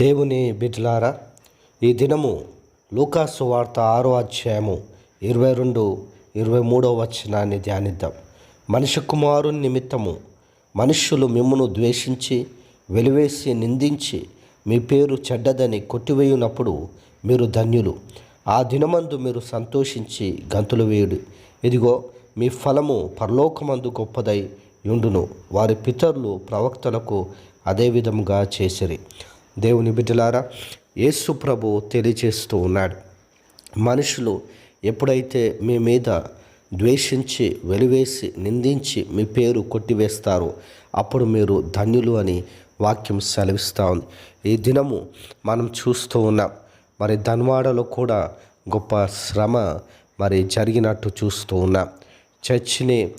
దేవుని బిడ్లారా ఈ దినము లూకాసు వార్త ఆరో అధ్యాయము ఇరవై రెండు ఇరవై మూడో వచనాన్ని ధ్యానిద్దాం. మనిషి కుమారుని నిమిత్తము మనుష్యులు మిమ్మను ద్వేషించి వెలివేసి నిందించి మీ పేరు చెడ్డదని కొట్టివేయునప్పుడు మీరు ధన్యులు. ఆ దినమందు మీరు సంతోషించి గంతులు వేయుడు. ఇదిగో మీ ఫలము పరలోకమందు గొప్పదై యుండును వారి పితరులు ప్రవక్తలకు అదే విధముగా చేసిరి. దేవుని బిడ్డలారా యేసు ప్రభు తెలియచేస్తూ ఉన్నాడు. మనుషులు ఎప్పుడైతే మీ మీద ద్వేషించి వెలివేసి నిందించి మీ పేరు కొట్టివేస్తారో అప్పుడు మీరు ధన్యులు అని వాక్యం సెలవిస్తూ ఉంది. ఈ దినము మనం చూస్తూ ఉన్నాం మరి ధన్వాడలో కూడా గొప్ప శ్రమ మరి జరిగినట్టు చూస్తూ ఉన్నాం. చర్చిని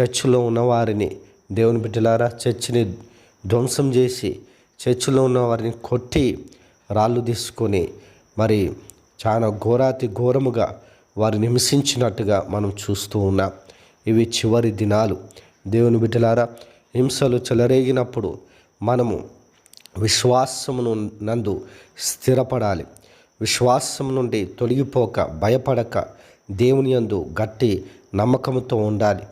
చర్చిలో ఉన్నవారిని దేవుని బిడ్డలారా చర్చిని ధ్వంసం చేసి చర్చిలో ఉన్న వారిని కొట్టి రాళ్ళు తీసుకొని మరి చాలా ఘోరాతి ఘోరముగా వారిని హింసించినట్టుగా మనం చూస్తూ ఉన్నాం. ఇవి చివరి దినాలు. దేవుని బిడ్డలారా హింసలు చెలరేగినప్పుడు మనము విశ్వాసమును నందు స్థిరపడాలి. విశ్వాసం నుండి తొలగిపోక భయపడక దేవుని యందు గట్టి నమ్మకంతో ఉండాలి.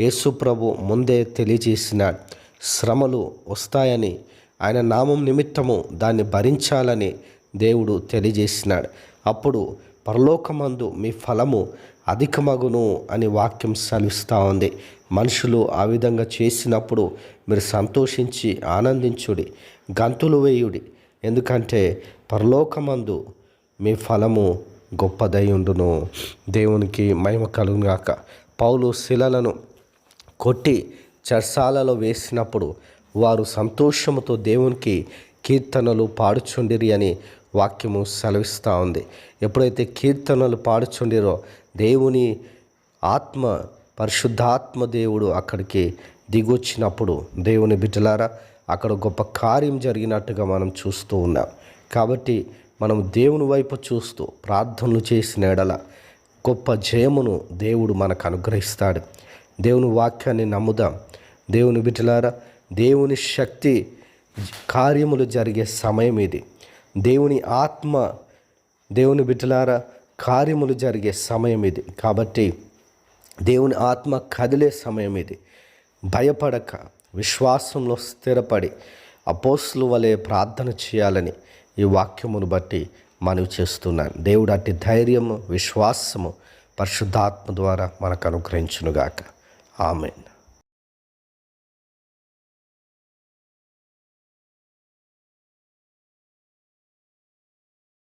యేసు ప్రభు ముందే తెలియజేసినాడు శ్రమలు వస్తాయని ఆయన నామం నిమిత్తము దాన్ని భరించాలని దేవుడు తెలియజేసినాడు. అప్పుడు పరలోకమందు మీ ఫలము అధికమగును అని వాక్యం సెలవిస్తూ ఉంది. మనుషులు ఆ విధంగా చేసినప్పుడు మీరు సంతోషించి ఆనందించుడి గంతులు వేయుడి. ఎందుకంటే పరలోకమందు మీ ఫలము గొప్పదై ఉండును. దేవునికి మహిమ కలుగుగాక పౌలు శిలలను కొట్టి చర్సాలలో వేసినప్పుడు వారు సంతోషముతో దేవునికి కీర్తనలు పాడుచుండిరి అని వాక్యము సెలవిస్తూ ఉంది. ఎప్పుడైతే కీర్తనలు పాడుచుండిరో దేవుని ఆత్మ పరిశుద్ధాత్మ దేవుడు అక్కడికి దిగొచ్చినప్పుడు దేవుని బిడ్డలారా అక్కడ గొప్ప కార్యం జరిగినట్టుగా మనం చూస్తూ ఉన్నాం. కాబట్టి మనం దేవుని వైపు చూస్తూ ప్రార్థనలు చేసిన ఎడల గొప్ప జయమును దేవుడు మనకు అనుగ్రహిస్తాడు. దేవుని వాక్యాన్ని నమ్ముదాం. దేవుని బిడ్డలారా దేవుని శక్తి కార్యములు జరిగే సమయం ఇది. దేవుని ఆత్మ దేవుని బిడ్డలారా కార్యములు జరిగే సమయం ఇది. కాబట్టి దేవుని ఆత్మ కదిలే సమయం ఇది. భయపడక విశ్వాసంలో స్థిరపడి అపోస్లు వలె ప్రార్థన చేయాలని ఈ వాక్యమును బట్టి మనవి చేస్తున్నాను. దేవుడు అట్టి ధైర్యము విశ్వాసము పరిశుద్ధాత్మ ద్వారా మనకు అనుగ్రహించునుగాక. ఆమెను.